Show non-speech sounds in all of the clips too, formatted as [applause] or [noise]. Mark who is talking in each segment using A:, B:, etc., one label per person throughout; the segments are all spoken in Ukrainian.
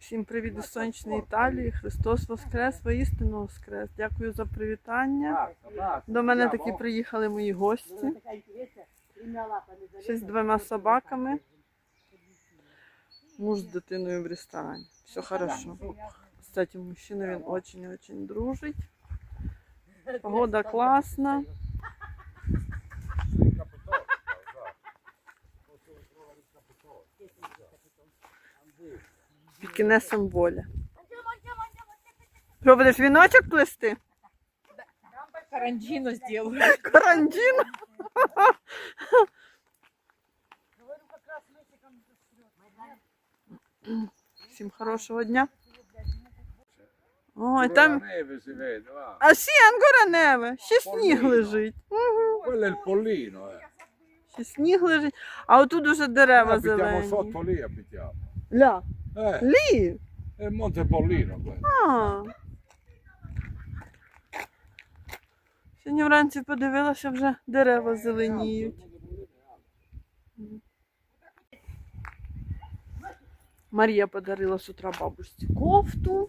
A: Всім привіт із сонячної Італії. Христос Воскрес, воістину Воскрес. Дякую за привітання. До мене таки приїхали мої гості. Ще з двома собаками. Муж з дитиною в ресторані. Все хорошо. Кстати, мужчина він очень-очень дружить. [laughs] Погода класна. Пікінесом воля. Що будеш віночок плести?
B: Карантину сделаю.
A: Карантин. Всім хорошого дня. Ой, там. А ancora neve. Ще сніг лежить. Угу.
C: Eh.
A: Ще сніг лежить. А отут уже дерева зелені. Ля.
C: Eh,
A: Лі.
C: è il Monte Pollino quello.
A: А. Сьогодні вранці подивилася, вже дерева зеленіють. Марія подарила з утра бабусі кофту.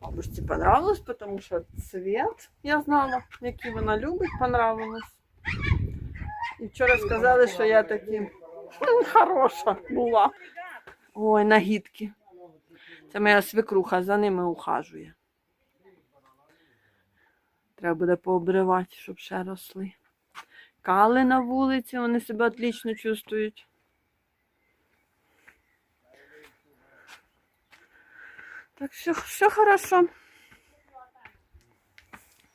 A: Бабусі понравилось, тому що цвет, я знала, який вона любить, понравилось. І вчора сказали, що я таки хороша була. Ой, нагідки. Це моя свекруха за ними ухажує. Треба буде пообривати, щоб ще росли. Кали на вулиці, вони себе отлично чувствують. Так що все хорошо.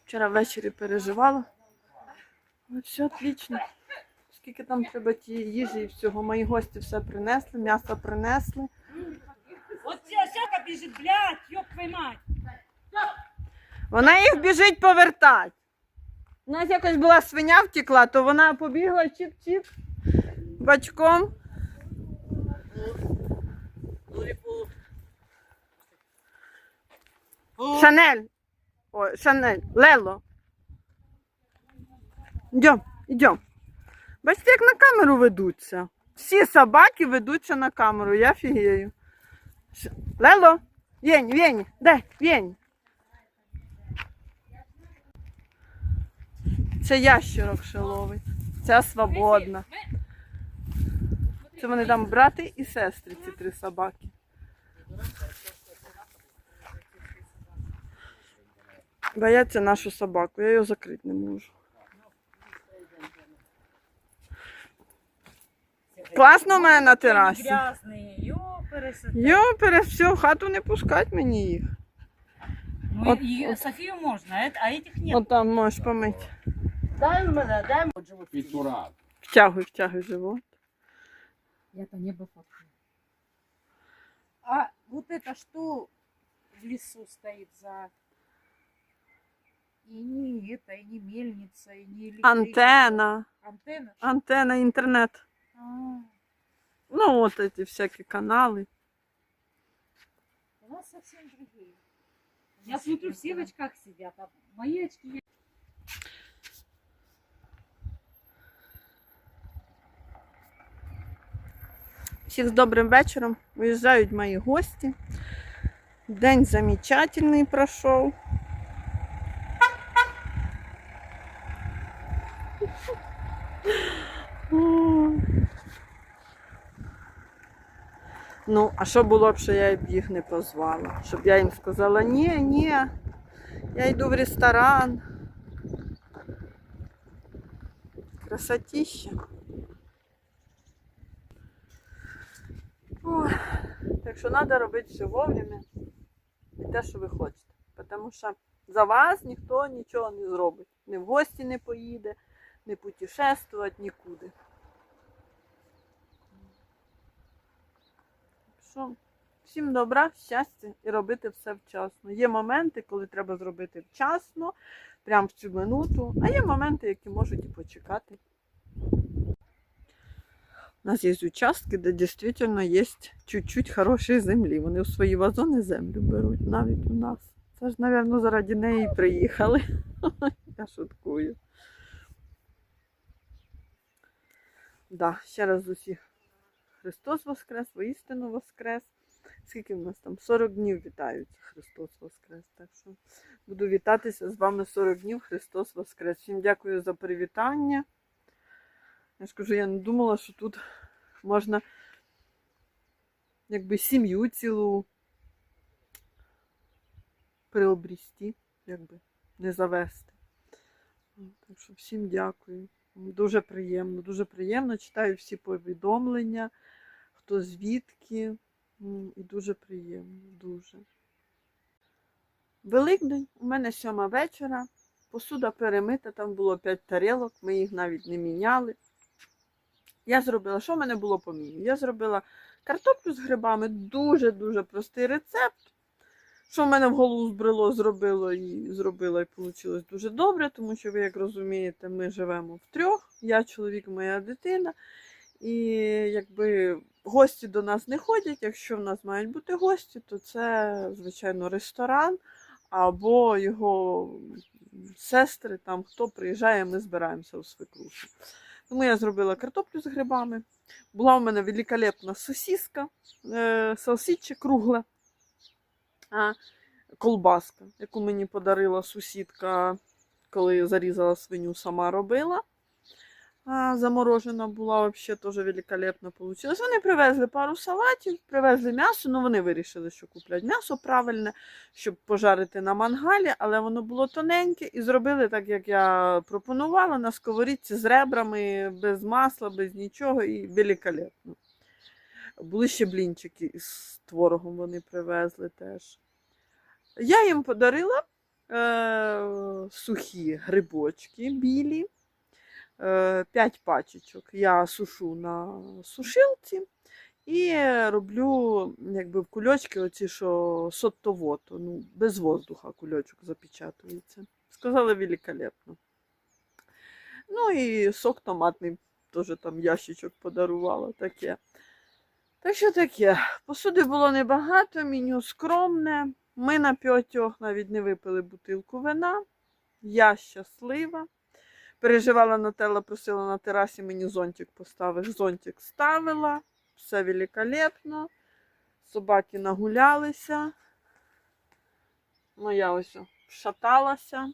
A: Вчора ввечері переживала. Але все отлично. Скільки там треба тієї їжі і всього. Мої гості все принесли, м'ясо принесли.
B: Вот сейчас Сяка бежит, блядь, ёб твою мать.
A: Вона їх біжить повертати. У нас якось була свиня втекла, то вона побігла чіп-чіп бачком. Шанель. Ой, Шанель. Лело. Йдем, йдем. Бачите, як на камеру ведуться. Всі собаки ведуться на камеру, я фігею. Лело, Вень, Вень, дай, Вень. Це ящерок ще ловить. Ця свободна. Це вони там брати і сестри, ці три собаки. Бояться нашу собаку, я її закрити не можу. Класно в мене на терасі.
B: Грязные, ёпересы.
A: Йопере, все, в хату не пускать мені їх.
B: Ну,
A: Вот-
B: и Софию можно, а эт- а этих нет.
A: От там можеш помити.
B: Дай мене, дай
C: Pitturato.
A: Втягуй, втягуй живот.
B: Я-то небо фоткаю. А вот это что в лесу стоит за... И не это, и не мельница, и не электричество.
A: Антенна.
B: Антенна?
A: Антенна, інтернет.
B: А,
A: Ну, от эти всякі канали.
B: у нас совсем другие. Я смотрю, все в очках сидят, а мои очки я
A: Всіх з добрим вечором. Виїжджають мої гості. День замечательний пройшов. Ой. Ну, а що було б, що я б їх не позвала? Щоб я їм сказала, ні, ні, я йду в ресторан. Красотища. Ой, так що треба робити все вовремя і те, що ви хочете. Тому що за вас ніхто нічого не зробить. Ні в гості не поїде, не путешествувати нікуди. Що, всім добра, щастя і робити все вчасно. Є моменти, коли треба зробити вчасно, прямо в цю минуту, а є моменти, які можуть і почекати. У нас є участки, де дійсно є чуть-чуть хорошої землі. Вони у свої вазони землю беруть, навіть у нас. Це ж, мабуть, заради неї приїхали. [laughs] Я шуткую. Да, ще раз усіх Христос Воскрес, воістину Воскрес. скільки в нас там? 40 днів вітаються Христос Воскрес. Так що буду вітатися з вами 40 днів Христос Воскрес. Всім дякую за привітання. Я ж кажу, я не думала, що тут можна якби сім'ю цілу приобрісти, якби не завести. Так що всім дякую. Дуже приємно, дуже приємно. Читаю всі повідомлення, хто звідки. І дуже приємно, дуже. Великдень у мене сьома вечора. Посуда перемита, там було 5 тарілок, ми їх навіть не міняли. Я зробила, що в мене було по меню? Я зробила картоплю з грибами, дуже-дуже простий рецепт. Що в мене в голову збрело, зробило і зробила, і вийшло дуже добре, тому що ви, як розумієте, ми живемо втрьох, я, чоловік, моя дитина. І якби гості до нас не ходять. Якщо в нас мають бути гості, то це, звичайно, ресторан або його сестри, там хто приїжджає, ми збираємося у свекруху. Тому я зробила картоплю з грибами. Була у мене великолепна сосіска, е, салсіче кругле, а, колбаска, яку мені подарила сусідка, коли зарізала свиню, сама робила. А, заморожена була, взагалі теж великолепно вийшло. Вони привезли пару салатів, привезли м'ясо, ну вони вирішили, що куплять м'ясо правильне, щоб пожарити на мангалі, але воно було тоненьке і зробили так, як я пропонувала, на сковорідці з ребрами, без масла, без нічого, і великолепно. Були ще блінчики із творогом вони привезли теж. Я їм подарила е, сухі грибочки білі. 5 пачечок я сушу на сушилці і роблю якби в кульочки оці, що соттовото, ну, без воздуха кульочок запечатується. Сказали великолепно. Ну і сок томатний теж там ящичок подарувала таке. Так що таке, посуди було небагато, меню скромне. Ми на п'ятьох навіть не випили бутилку вина. Я щаслива. Переживала Нателла, просила на терасі мені зонтик поставиш. Зонтик ставила, все великолепно. Собаки нагулялися. Моя ось шаталася.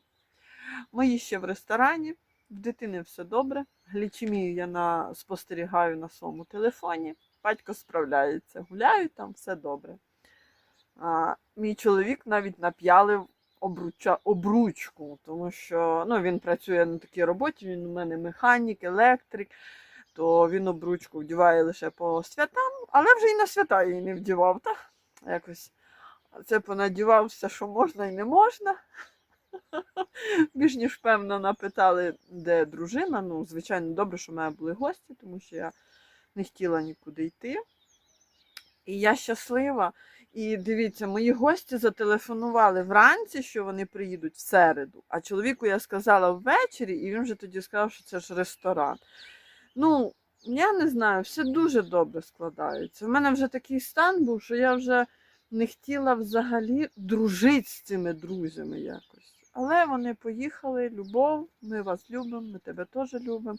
A: Мої ще в ресторані. В дитини все добре. Глічемію я на, спостерігаю на своєму телефоні. Батько справляється. Гуляю там, все добре. А, мій чоловік навіть нап'ялив обруча, обручку, тому що ну, він працює на такій роботі, він у мене механік, електрик, то він обручку вдіває лише по святам, але вже і на свята її не вдівав. Та? Якось це понадівав все, що можна і не можна. [laughs] Більш ніж певно напитали, де дружина. Ну, звичайно, добре, що в мене були гості, тому що я не хотіла нікуди йти. І я щаслива. І дивіться, мої гості зателефонували вранці, що вони приїдуть в середу. А чоловіку я сказала ввечері, і він вже тоді сказав, що це ж ресторан. Ну, я не знаю, все дуже добре складається. У мене вже такий стан був, що я вже не хотіла взагалі дружити з цими друзями якось. Але вони поїхали, любов, ми вас любимо, ми тебе теж любимо.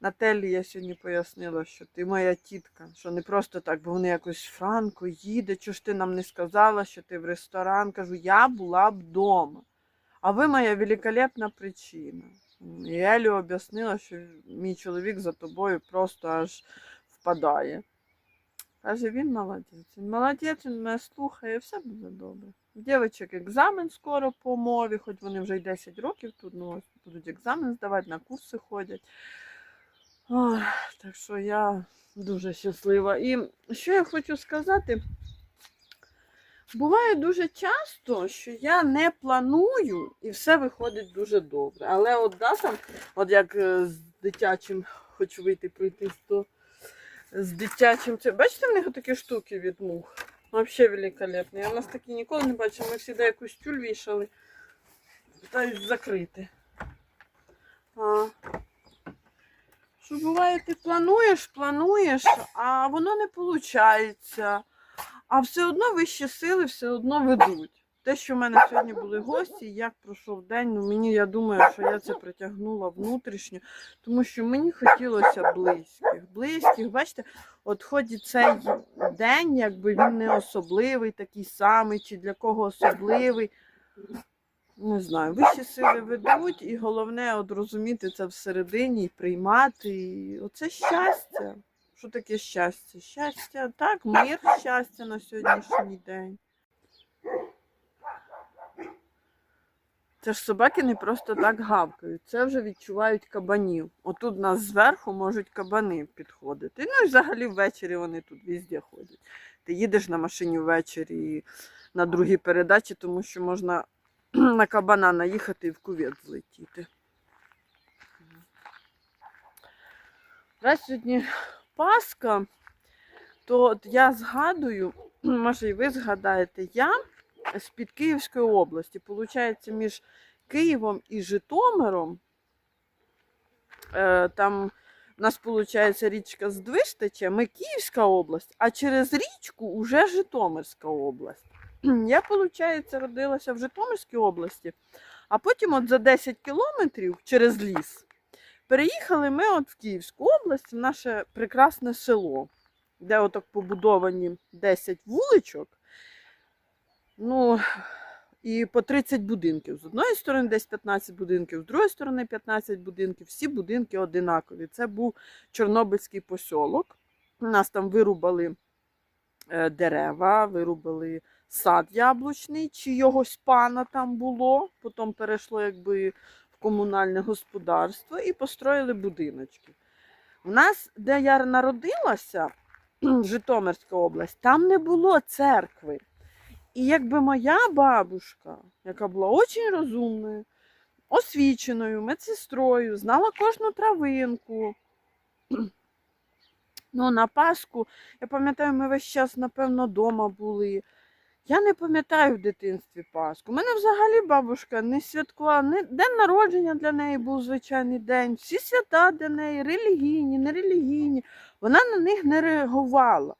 A: Нателлі я сьогодні пояснила, що ти моя тітка, що не просто так, бо вони якось Франко їде, чого ж ти нам не сказала, що ти в ресторан. Кажу, я була б вдома. А ви моя великолепна причина. І Елю об'яснила, що мій чоловік за тобою просто аж впадає. Каже, він молодець. Він молодець, він мене слухає, все буде добре. Дівчаток екзамен скоро по мові, хоч вони вже й 10 років тут, ну будуть екзамен здавати, на курси ходять. Ой, так що я дуже щаслива. І що я хочу сказати, буває дуже часто, що я не планую і все виходить дуже добре. Але от да, там, от як е, з дитячим хочу вийти пройтись, то з дитячим це. Бачите, в них такі штуки від мух. Взагалі великолепні. Я в нас такі ніколи не бачила. Ми завжди якусь тюль вішали. Питаюсь закрити. А, що буває, ти плануєш, плануєш, а воно не виходить. А все одно вищі сили все одно ведуть. те, що в мене сьогодні були гості, як пройшов день, ну мені я думаю, що я це притягнула внутрішньо, тому що мені хотілося близьких. Близьких, бачите, от хоч і цей день, якби він не особливий, такий самий, чи для кого особливий. Не знаю, вищі сили ведуть, і головне от розуміти це всередині і приймати. І оце щастя. Що таке щастя? Щастя, так, мир, щастя на сьогоднішній день. Це ж собаки не просто так гавкають, це вже відчувають кабанів. Отут нас зверху можуть кабани підходити. Ну і взагалі ввечері вони тут везде ходять. Ти їдеш на машині ввечері на другій передачі, тому що можна на кабана наїхати і в кувет злетіти. Раз сьогодні Пасха, то от я згадую, [clears throat] може і ви згадаєте, я з-під Київської області. Получається, між Києвом і Житомиром. Е, там у нас виходить річка Здвиж тече, ми Київська область, а через річку вже Житомирська область. [clears throat] Я, виходить, родилася в Житомирській області, а потім от за 10 кілометрів через ліс переїхали ми от в Київську область, в наше прекрасне село, де отак побудовані 10 вуличок. Ну, і по 30 будинків. З одної сторони десь 15 будинків, з другої сторони 15 будинків. Всі будинки одинакові. Це був Чорнобильський посілок. У нас там вирубали е, дерева, вирубали сад яблучний, чи йогось пана там було. Потім перейшло якби в комунальне господарство і построїли будиночки. У нас, де я народилася, Житомирська область, там не було церкви. І якби моя бабушка, яка була дуже розумною, освіченою, медсестрою, знала кожну травинку. Ну, на Пасху, я пам'ятаю, ми весь час, напевно, вдома були. Я не пам'ятаю в дитинстві Пасху. У мене взагалі бабушка не святкувала, не... день народження для неї був звичайний день, всі свята для неї, релігійні, нерелігійні. Вона на них не реагувала.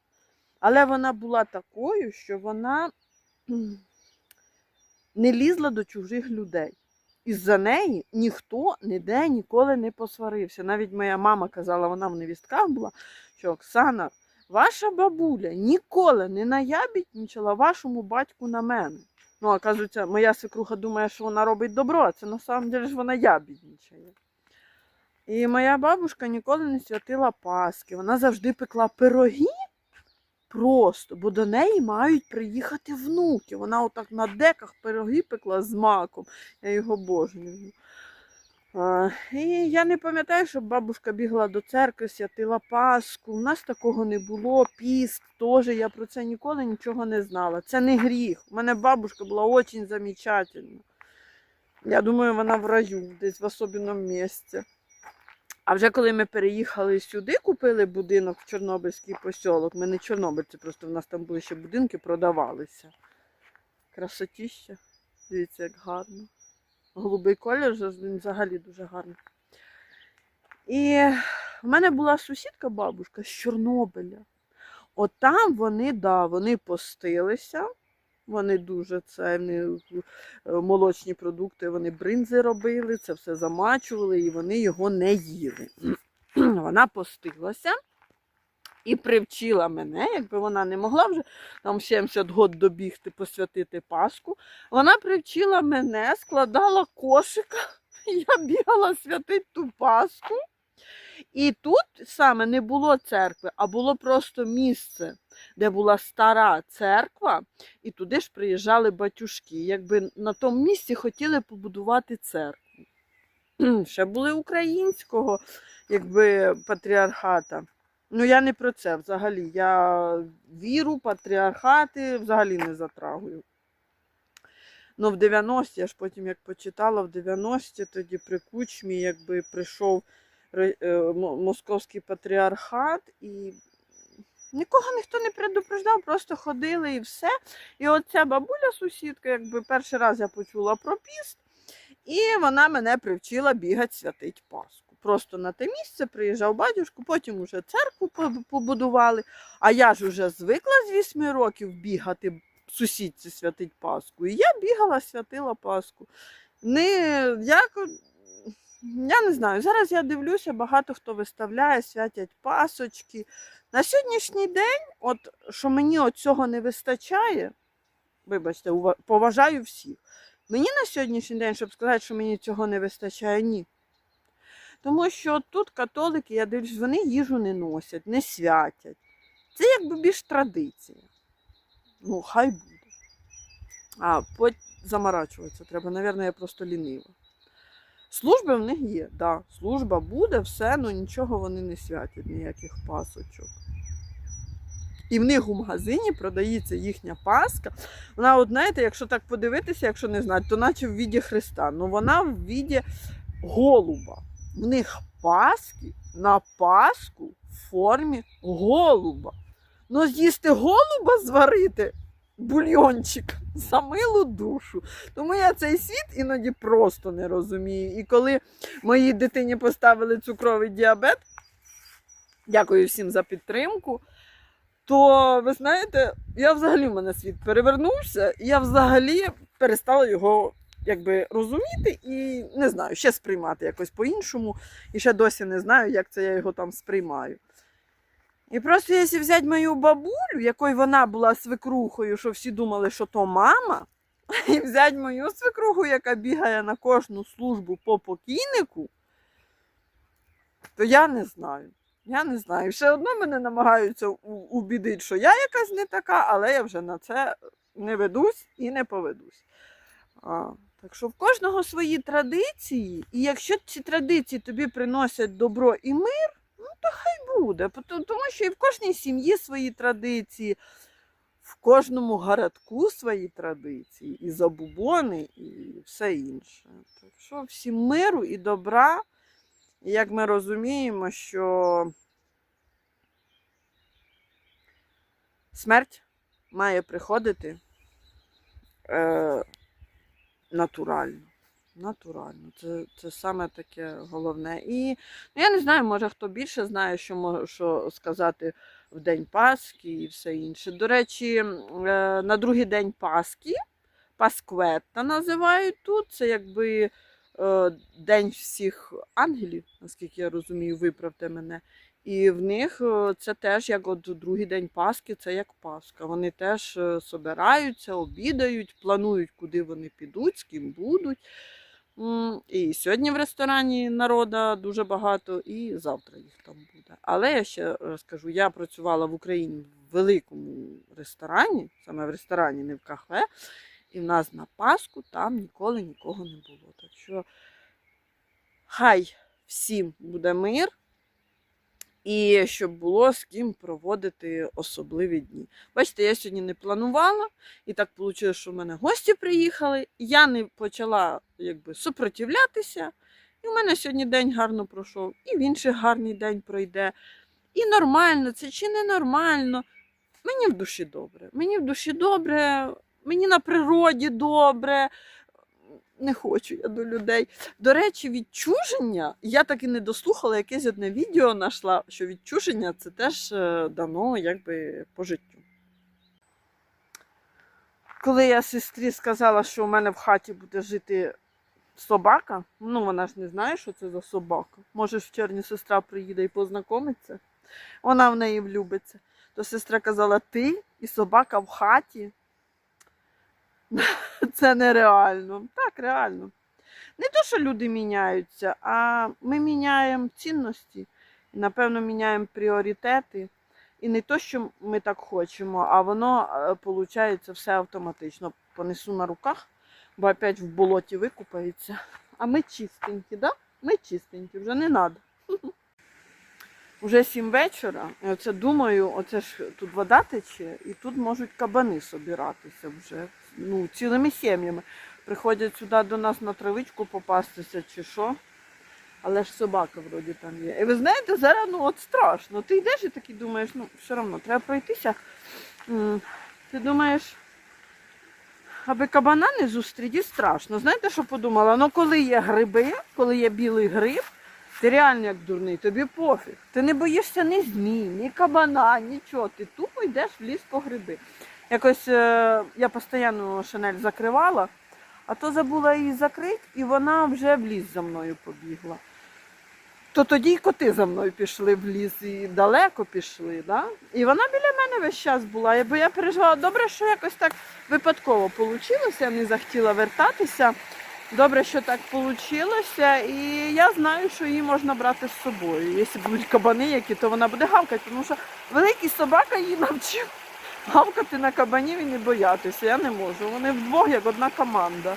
A: Але вона була такою, що вона не лізла до чужих людей. Із-за неї ніхто ніде ніколи не посварився. Навіть моя мама казала, вона в невістках була, що Оксана, ваша бабуля ніколи не наябідничала вашому батьку на мене. Ну, оказується, моя свекруха думає, що вона робить добро, а це на самом деле ж вона ябідничає. І моя бабушка ніколи не святила Паски. Вона завжди пекла пироги просто, бо до неї мають приїхати внуки. Вона отак на деках пироги пекла з маком. Я його обожнюю. І я не пам'ятаю, щоб бабушка бігла до церкви, святила Пасху. У нас такого не було. Піст теж. Я про це ніколи нічого не знала. Це не гріх. У мене бабушка була дуже замечательна. Я думаю, вона в раю, десь в особливому місці. А вже коли ми переїхали сюди, купили будинок в Чорнобильський посілок. Ми не чорнобильці, просто в нас там були ще будинки, продавалися. Красотіще. Дивіться, як гарно. Голубий колір він взагалі дуже гарний. І в мене була сусідка бабушка з Чорнобиля. От там вони, да, вони постилися. Вони дуже це вони, е, молочні продукти, вони бринзи робили, це все замачували, і вони його не їли. [clears throat] Вона постилася і привчила мене, якби вона не могла вже там 70 год добігти, посвятити Пасху. Вона привчила мене, складала кошика, [laughs] я бігала святити ту Пасху. І тут саме не було церкви, а було просто місце, де була стара церква, і туди ж приїжджали батюшки. Якби на тому місці хотіли побудувати церкву. [clears throat] Ще були українського якби, патріархата. Ну, я не про це взагалі. Я віру, патріархати взагалі не затрагую. Ну, в 90-ті, я ж потім як почитала, в 90-ті тоді при кучмі якби прийшов е, мо- московський патріархат і нікого ніхто не предупреждав, просто ходили і все. І от ця бабуля, сусідка, якби перший раз я почула про піст, і вона мене привчила бігати святить Пасху. Просто на те місце приїжджав батюшку, потім уже церкву побудували. А я ж уже звикла з 8 років бігати сусідці святить Пасху. І я бігала, святила Пасху. Не як. Я не знаю. Зараз я дивлюся, багато хто виставляє, святять пасочки. На сьогоднішній день, от що мені цього не вистачає, вибачте, поважаю всіх. Мені на сьогоднішній день, щоб сказати, що мені цього не вистачає, ні. Тому що тут католики, я дивлюсь, вони їжу не носять, не святять. Це якби більш традиція. Ну, хай буде. А потім заморачуватися треба. Навірно, я просто лінива. Служби в них є, да, служба буде, все, але нічого вони не святять, ніяких пасочок. І в них у магазині продається їхня паска. Вона, от знаєте, якщо так подивитися, якщо не знати, то наче в віді Христа. Ну вона в віді голуба. В них паски на паску в формі голуба. Ну, з'їсти голуба зварити бульйончик [laughs] за милу душу. Тому я цей світ іноді просто не розумію. І коли моїй дитині поставили цукровий діабет, дякую всім за підтримку. То ви знаєте, я взагалі в мене світ перевернувся, і я взагалі перестала його якби розуміти і не знаю, ще сприймати якось по-іншому. І ще досі не знаю, як це я його там сприймаю. І просто якщо взяти мою бабулю, якою вона була свекрухою, що всі думали, що то мама, [laughs] і взяти мою свекруху, яка бігає на кожну службу по покійнику, то я не знаю. Я не знаю. Все одно мене намагаються убідити, що я якась не така, але я вже на це не ведусь і не поведусь. Так що в кожного свої традиції, і якщо ці традиції тобі приносять добро і мир, ну то хай буде. Тому що і в кожній сім'ї свої традиції, в кожному городку свої традиції, і забубони, і все інше. Так що всім миру і добра. Як ми розуміємо, що смерть має приходити е, натурально. Натурально. Це, це саме таке головне. І ну, я не знаю, може хто більше знає, що може сказати в День Пасхи і все інше. До речі, е, на другий день Пасхи, Паскветта називають тут. Це якби День всіх ангелів, наскільки я розумію, виправте мене. І в них е, це теж як от другий день Пасхи, це як Пасха. Вони теж е, собираються, обідають, планують, куди вони підуть, з ким будуть. І сьогодні в ресторані народа дуже багато, і завтра їх там буде. Але я ще розкажу, я працювала в Україні в великому ресторані, саме в ресторані, не в кафе. І в нас на Пасху там ніколи нікого не було. Так що хай всім буде мир, і щоб було з ким проводити особливі дні. Бачите, я сьогодні не планувала, і так вийшло, що в мене гості приїхали. Я не почала якби супротивлятися. І в мене сьогодні день гарно пройшов, і в інших гарний день пройде. І нормально, це чи не нормально. Мені в душі добре. Мені в душі добре, мені на природі добре. Не хочу я до людей. До речі, відчуження, я так і не дослухала, якесь одне відео знайшла, що відчуження це теж е, дано якби по життю. Коли я сестрі сказала, що у мене в хаті буде жити собака, ну вона ж не знає, що це за собака. Може, в червні сестра приїде і познайомиться. Вона в неї влюбиться. То сестра казала: ти і собака в хаті. [laughs] Це нереально. Так, реально. Не то, що люди міняються, а ми міняємо цінності, напевно, міняємо пріоритети. І не то, що ми так хочемо, а воно виходить все автоматично. Понесу на руках, бо опять в болоті викупається. А ми чистенькі, да? Ми чистенькі, вже не треба. [laughs] Уже сім вечора. І оце думаю, оце ж тут вода тече, і тут можуть кабани собиратися вже. Ну, цілими сім'ями. Приходять сюди до нас на травичку попастися чи що. Але ж собака вроді там є. І ви знаєте, зараз ну от страшно. Ти йдеш і такий думаєш, ну все одно треба пройтися. Ти думаєш, аби кабана не зустріти, страшно. Знаєте, що подумала? Ну коли є гриби, коли є білий гриб, ти реально як дурний, тобі пофіг. Ти не боїшся ні змій, ні кабана, нічого. Ти тупо йдеш в ліс по гриби. Якось е, я постійно шинель закривала, а то забула її закрити, і вона вже в ліс за мною побігла. То тоді й коти за мною пішли в ліс і далеко пішли. Да? І вона біля мене весь час була. Бо я переживала, добре, що якось так випадково вийшло, я не захотіла вертатися. Добре, що так вийшло, і я знаю, що її можна брати з собою. Якщо будуть кабани які, то вона буде гавкати, тому що великий собака її навчив гавкати на кабанів і не боятися. Я не можу. Вони вдвох як одна команда.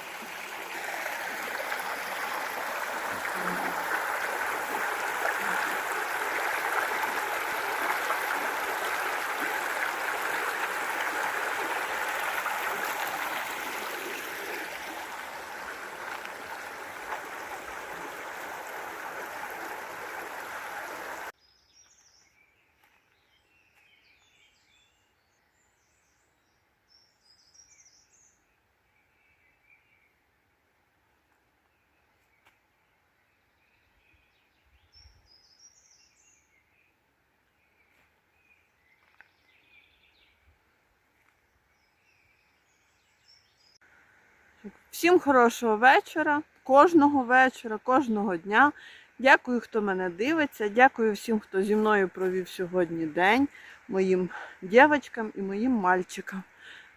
A: Всім хорошого вечора, кожного вечора, кожного дня. Дякую, хто мене дивиться. Дякую всім, хто зі мною провів сьогодні день, моїм дівчаткам і моїм мальчикам.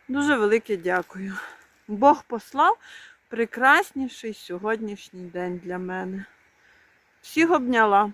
A: Дуже велике дякую. Бог послав прекрасніший сьогоднішній день для мене. Всіх обняла.